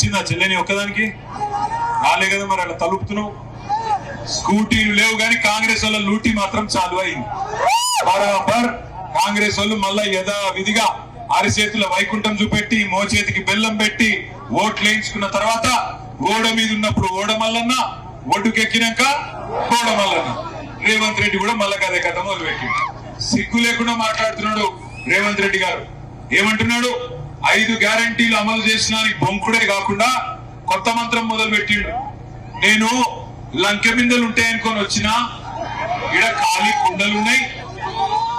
వచ్చిందా చెల్లెని ఒక్కదానికి? రాలే కదా మరి అలా తలుపుతున్నావు? స్కూటీలు లేవు కానీ కాంగ్రెస్ వాళ్ళ లూటీ మాత్రం చాలు అయింది. బరాబర్ కాంగ్రెస్ వాళ్ళు మళ్ళా యథావిధిగా అరిచేతుల వైకుంఠం చూపెట్టి మోచేతికి బెల్లం పెట్టి ఓట్లు వేయించుకున్న తర్వాత ఓడ మీద ఉన్నప్పుడు ఓడ మల్లన్న ఒడ్డుకెక్కినాక కోడమల్లన్న మల్లన్న. రేవంత్ రెడ్డి కూడా మళ్ళా కదే కథ మొదలుపెట్టి సిగ్గు లేకుండా మాట్లాడుతున్నాడు రేవంత్ రెడ్డి గారు. ఏమంటున్నాడు? ఐదు గ్యారంటీలు అమలు చేసిన బొంకుడే కాకుండా కొత్త మంత్రం మొదలు పెట్టిండు నేను లంకె బిందెలు ఉంటాయనుకొని వచ్చిన ఇక్కడ ఖాళీ కుండలు ఉన్నాయి.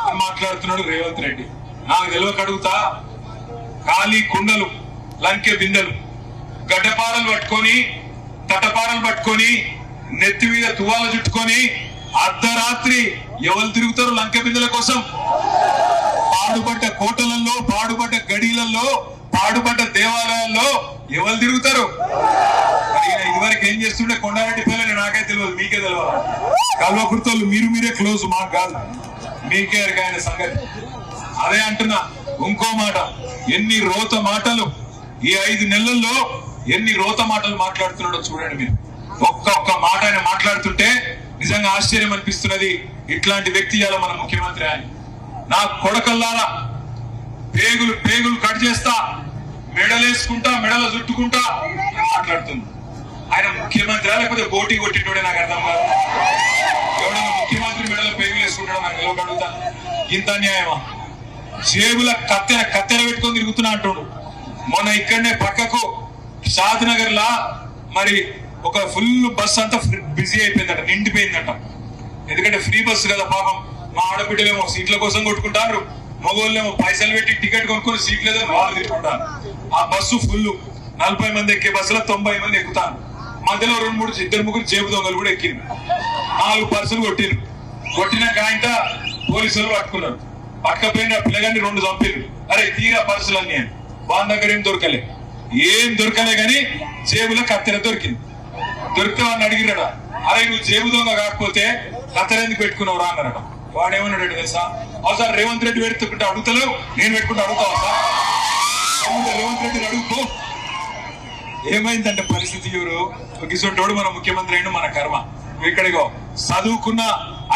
అని మాట్లాడుతున్నాడు రేవంత్ రెడ్డి. నాకు తెలియక అడుగుతా ఖాళీ కుండలు లంకె బిందెలు గడ్డపారలు పట్టుకొని తటపారలు పట్టుకొని నెత్తి మీద తువాల చుట్టుకొని అర్ధరాత్రి ఎవరు తిరుగుతారు లంకె బిందెల కోసం? పాడుపడ్డ కోటలలో పాడుబడ్డ గడిలలో పాడుబడ్డ దేవాలయాల్లో ఎవరు తిరుగుతారు? ఇదివరకు ఏం చేస్తుండే? కొండారెడ్డి పిల్లలు నాకే తెలియదు మీకే తెలియదు కల్వకుర్తలు మీరు మీరే క్లోజ్ మాకు కాదు. మీకే ఆయన సంగతి. అదే అంటున్నా ఇంకో మాట. ఎన్ని రోత మాటలు ఈ ఐదు నెలల్లో ఎన్ని రోత మాటలు మాట్లాడుతున్నాడో చూడండి మీరు. ఒక్క ఒక్క మాట ఆయన మాట్లాడుతుంటే నిజంగా ఆశ్చర్యం అనిపిస్తున్నది. ఇట్లాంటి వ్యక్తి ఇవాళ మన ముఖ్యమంత్రి ఆయన. నా కొడకల్లారా పేగులు పేగులు కట్ చేస్తా మెడలేసుకుంటా మెడలు చుట్టుకుంటా మాట్లాడుతుంది. ఆయన ముఖ్యమంత్రి లేకపోతే పోటీ కొట్టినోడే నాకు అర్థం కాదు. ఎవడన్నా ముఖ్యమంత్రి మెడలో పేగులు వేసుకుంటాడో నాకు నిలవక అడుగుతా? ఇంత అన్యాయమా? జేబుల కత్తెర కత్తెర పెట్టుకొని తిరుగుతున్నా అంటుడు. మొన్న ఇక్కడనే పక్కకు షాద్ నగర్ లా మరి ఒక ఫుల్ బస్ అంతా బిజీ అయిపోయిందట నిండిపోయిందట. ఎందుకంటే ఫ్రీ బస్సు కదా పాపం. మా ఆడబిడ్డలేమో సీట్ల కోసం కొట్టుకుంటారు మగోళ్ళేమో పైసలు పెట్టి టికెట్ కొనుక్కొని సీట్ లేదని వాళ్ళు తిట్టుకుంటారు ఆ బస్సు ఫుల్ నలభై మంది ఎక్కే బస్సులో తొంభై మంది ఎక్కుతాను మధ్యలో రెండు మూడు ఇద్దరు ముగ్గురు జేబు దొంగలు కూడా ఎక్కింది నాలుగు పర్సులు కొట్టిరు కొట్టినాక ఆయన పోలీసులు పట్టుకున్నారు. పట్టకపోయిన పిల్లగాన్ని రెండు చంపిరు అరే తీరా పర్సులు అన్ని వాళ్ళ దగ్గర ఏం దొరకలే. ఏం దొరకలే గాని జేబులో కత్తెర దొరికింది. దొరికితే వాడిని అడిగిరాడా అరే నువ్వు జేబు దొంగ కాకపోతే కత్తెర ఎందుకు పెట్టుకున్నావు రా అన్నారట. వాడేమన్నాడు తెలుసా? అవసరం రేవంత్ రెడ్డి పెట్టుకుంటే అడుగుతలేవు నేను పెట్టుకుంటే అడుగుతావా సార్? అడుగుతా, రేవంత్ రెడ్డిని అడుగుకో ఏమైందంటే పరిస్థితి ఎవరు? గిసొంటోడు మన ముఖ్యమంత్రి అయిన మన కర్మ. ఇక్కడిగో చదువుకున్న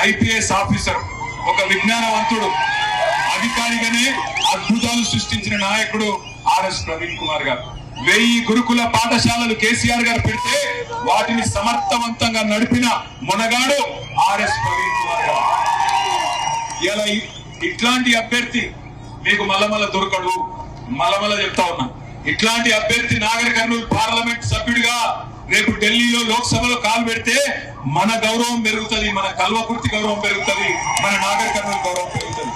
ఐపీఎస్ ఆఫీసర్ ఒక విజ్ఞానవంతుడు అధికారిగానే అద్భుతాలు సృష్టించిన నాయకుడు ఆర్ఎస్ ప్రవీణ్ కుమార్ గారు. వెయ్యి గురుకుల పాఠశాలలు కేసీఆర్ గారు పెడితే వాటిని సమర్థవంతంగా నడిపిన మొనగాడు ఆర్ఎస్ ప్రవీణ్ కుమార్ ఇలా ఇట్లాంటి అభ్యర్థి మీకు మల్లమల్ల దొరకడు. మల్లమల్ల చెప్తా ఉన్నా. ఇట్లాంటి అభ్యర్థి నాగర్ కర్నూలు పార్లమెంట్ సభ్యుడిగా రేపు ఢిల్లీలో లోక్సభలో కాలు పెడితే మన గౌరవం పెరుగుతుంది మన కల్వకుర్తి గౌరవం పెరుగుతుంది మన నాగర్ కర్నూలు గౌరవం పెరుగుతుంది.